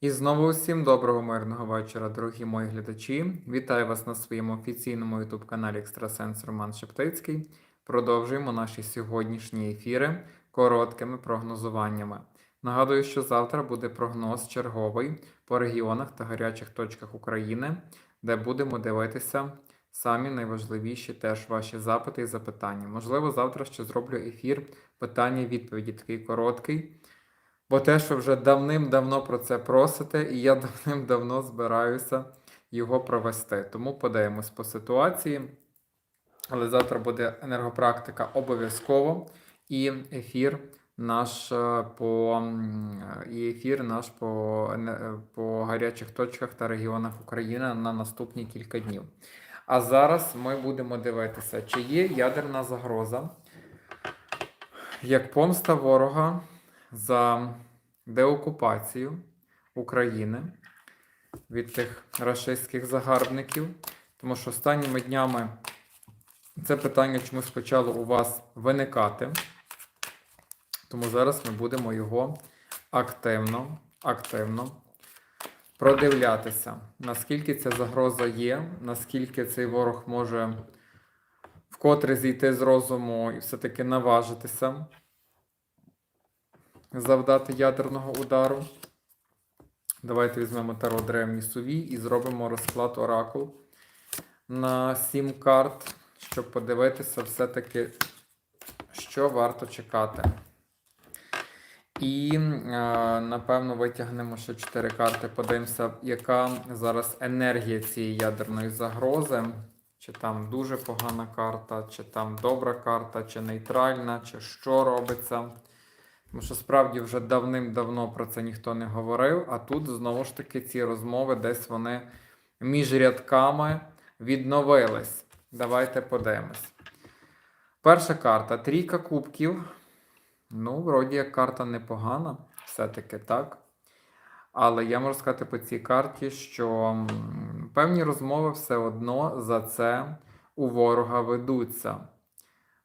І знову всім доброго мирного вечора, дорогі мої глядачі. Вітаю вас на своєму офіційному youtube каналі Екстрасенс Роман Шептицький. Продовжуємо наші сьогоднішні ефіри короткими прогнозуваннями. Нагадую, що завтра буде прогноз черговий по регіонах та гарячих точках України, де будемо дивитися самі найважливіші теж ваші запити і запитання. Можливо, завтра ще зроблю ефір питання-відповіді, такий короткий. Бо те, що вже давним-давно про це просите, і я давним-давно збираюся його провести. Тому подивимось по ситуації. Але завтра буде енергопрактика обов'язково і ефір наш е, по і ефір наш по, по гарячих точках та регіонах України на наступні кілька днів. А зараз ми будемо дивитися, чи є ядерна загроза як помста ворога за деокупацію України від тих рашистських загарбників. Тому що останніми днями це питання чомусь почало у вас виникати. Тому зараз ми будемо його активно, активно продивлятися, наскільки ця загроза є, наскільки цей ворог може вкотре зійти з розуму і все-таки наважитися завдати ядерного удару. Давайте візьмемо таро древні суві і зробимо розклад оракул на 7 карт, щоб подивитися все-таки, що варто чекати. І, е, напевно, витягнемо ще 4 карти, подивимося, яка зараз енергія цієї ядерної загрози. Чи там дуже погана карта, чи там добра карта, чи нейтральна, чи що робиться. Тому що справді вже давним-давно про це ніхто не говорив, а тут знову ж таки ці розмови десь вони між рядками відновились. Давайте подивимось. Перша карта трійка кубків. Ну, вроді як карта непогана, все-таки так. Але я можу сказати по цій карті, що певні розмови все одно за це у ворога ведуться.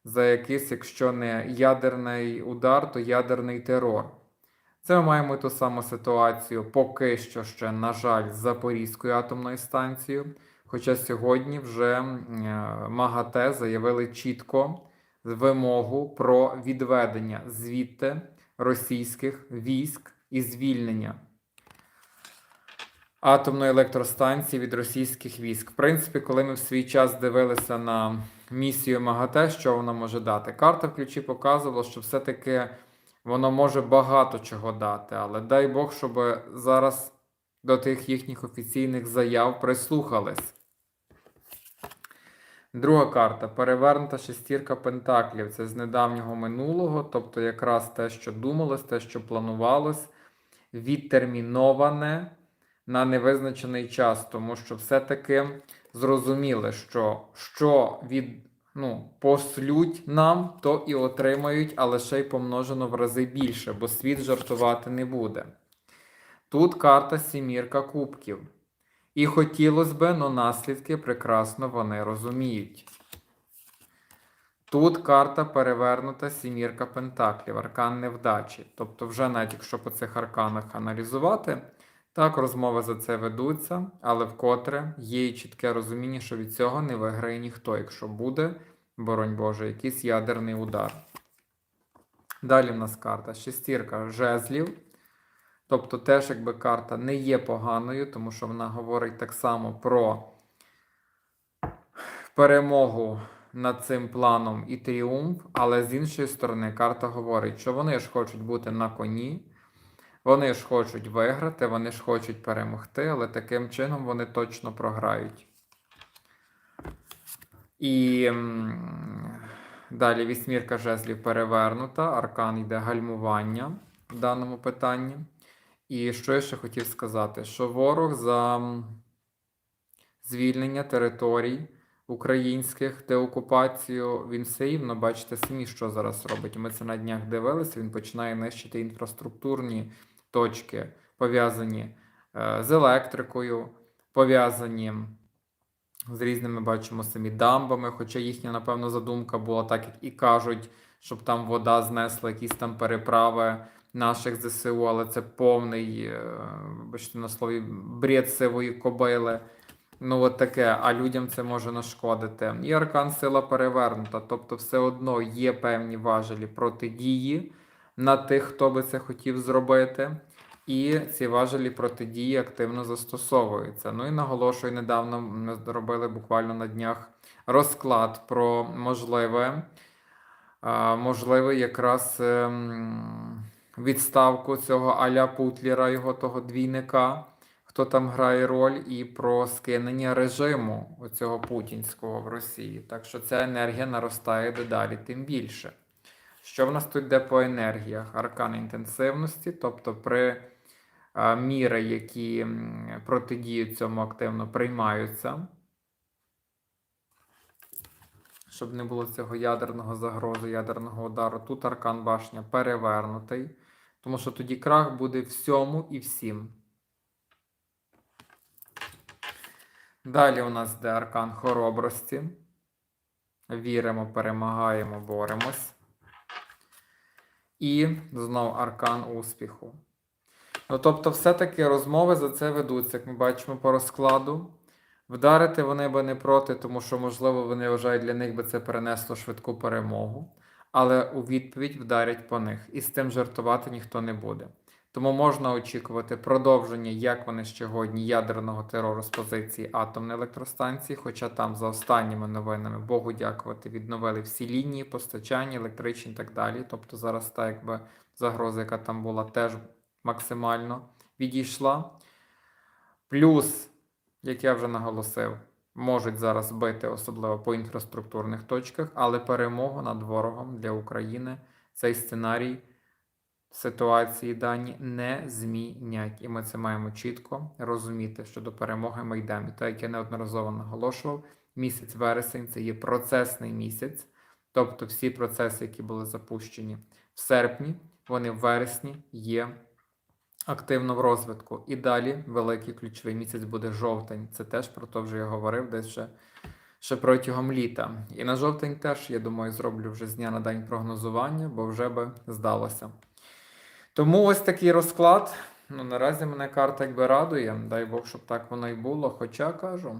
За якийсь, якщо не ядерний удар, то ядерний терор. Це ми маємо ту саму ситуацію поки що ще, на жаль, з Запорізькою атомною станцією. Хоча сьогодні вже е, МАГАТЕ заявили чітко вимогу про відведення звідти російських військ і звільнення атомної електростанції від російських військ. В принципі, коли ми в свій час дивилися на місію МАГАТЕ, що вона може дати, карта в ключі показувала, що все-таки воно може багато чого дати, але дай Бог, щоб зараз до тих їхніх офіційних заяв прислухались. Друга карта перевернута шестірка пентаклів. Це з недавнього минулого, тобто якраз те, що думалось, те, що планувалось, відтерміноване на невизначений час, тому що все-таки зрозуміли, що що від ну, послють нам, то і отримають, але ще й помножено в рази більше, бо світ жартувати не буде. Тут карта сімірка кубків. І хотілося би, але наслідки прекрасно вони розуміють. Тут карта перевернута сімірка пентаклів, аркан невдачі. Тобто, вже навіть якщо по цих арканах аналізувати, так розмови за це ведуться, але вкотре є і чітке розуміння, що від цього не виграє ніхто, якщо буде, боронь Боже, якийсь ядерний удар. Далі в нас карта шестірка жезлів. Тобто теж якби карта не є поганою, тому що вона говорить так само про перемогу над цим планом і тріумф, але з іншої сторони, карта говорить, що вони ж хочуть бути на коні, вони ж хочуть виграти, вони ж хочуть перемогти, але таким чином вони точно програють. І далі вісьмірка жезлів перевернута, аркан йде гальмування в даному питанні. І що я ще хотів сказати? Що ворог за звільнення територій українських, деокупацію, він все рівно, бачите, самі, що зараз робить. Ми це на днях дивилися, він починає нищити інфраструктурні точки, пов'язані е, з електрикою, пов'язані з різними бачимо самі дамбами. Хоча їхня, напевно, задумка була так, як і кажуть, щоб там вода знесла якісь там переправи наших ЗСУ, але це повний, е, вибачте на слові, бред сивої кобили. Ну, от таке, а людям це може нашкодити. І аркан сила перевернута, тобто все одно є певні важелі протидії на тих, хто би це хотів зробити. І ці важелі протидії активно застосовуються. Ну і наголошую, недавно ми зробили буквально на днях розклад про можливе, можливе якраз ем, відставку цього Аля Путлера, його того двійника, хто там грає роль, і про скинення режиму оцього путінського в Росії. Так що ця енергія наростає дедалі, тим більше. Що в нас тут йде по енергіях? Аркан інтенсивності, тобто при міри, які протидіють цьому активно приймаються, щоб не було цього ядерного загрози, ядерного удару. Тут аркан башня перевернутий, тому що тоді крах буде всьому і всім. Далі у нас йде аркан хоробрості. Віримо, перемагаємо, боремось. І знов аркан успіху. Ну, тобто, все-таки розмови за це ведуться, як ми бачимо по розкладу. Вдарити вони би не проти, тому що, можливо, вони вважають, для них би це перенесло швидку перемогу. Але у відповідь вдарять по них. І з тим жартувати ніхто не буде. Тому можна очікувати продовження, як вони ще годні, ядерного терору з позиції атомної електростанції. Хоча там, за останніми новинами, Богу дякувати, відновили всі лінії, постачання, електричні і так далі. Тобто зараз та якби загроза, яка там була, теж максимально відійшла. Плюс, як я вже наголосив, можуть зараз бити, особливо по інфраструктурних точках, але перемогу над ворогом для України цей сценарій ситуації дані не змінять. І ми це маємо чітко розуміти, що до перемоги. І так як я неодноразово наголошував, місяць вересень це є процесний місяць, тобто всі процеси, які були запущені в серпні, вони в вересні є активно в розвитку. І далі великий ключовий місяць буде жовтень. Це теж про то вже я говорив десь ще, ще протягом літа. І на жовтень теж, я думаю, зроблю вже з дня на день прогнозування, бо вже би здалося. Тому ось такий розклад. Ну, наразі мене карта якби радує. Дай Бог, щоб так воно і було. Хоча кажу,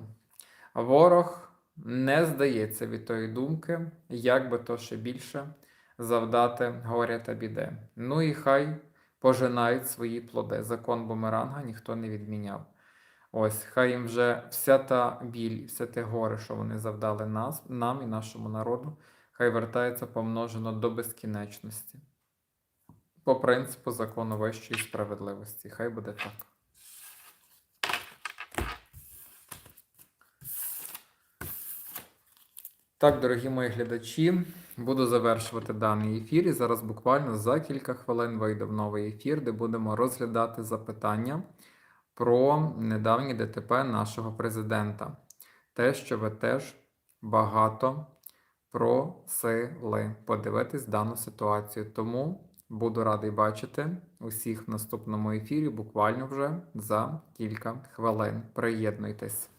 ворог не здається від тої думки, як би то ще більше завдати горя та біди. Ну і хай пожинають свої плоди. Закон бумеранга ніхто не відміняв. Ось, хай їм вже вся та біль, все те горе, що вони завдали нас, нам і нашому народу, хай вертається помножено до безкінечності. По принципу закону вищої справедливості. Хай буде так. Так, дорогі мої глядачі, буду завершувати даний ефір. І зараз буквально за кілька хвилин вийде в новий ефір, де будемо розглядати запитання про недавнє ДТП нашого президента. Те, що ви теж багато просили подивитись дану ситуацію. Тому буду радий бачити усіх в наступному ефірі, буквально вже за кілька хвилин. Приєднуйтесь.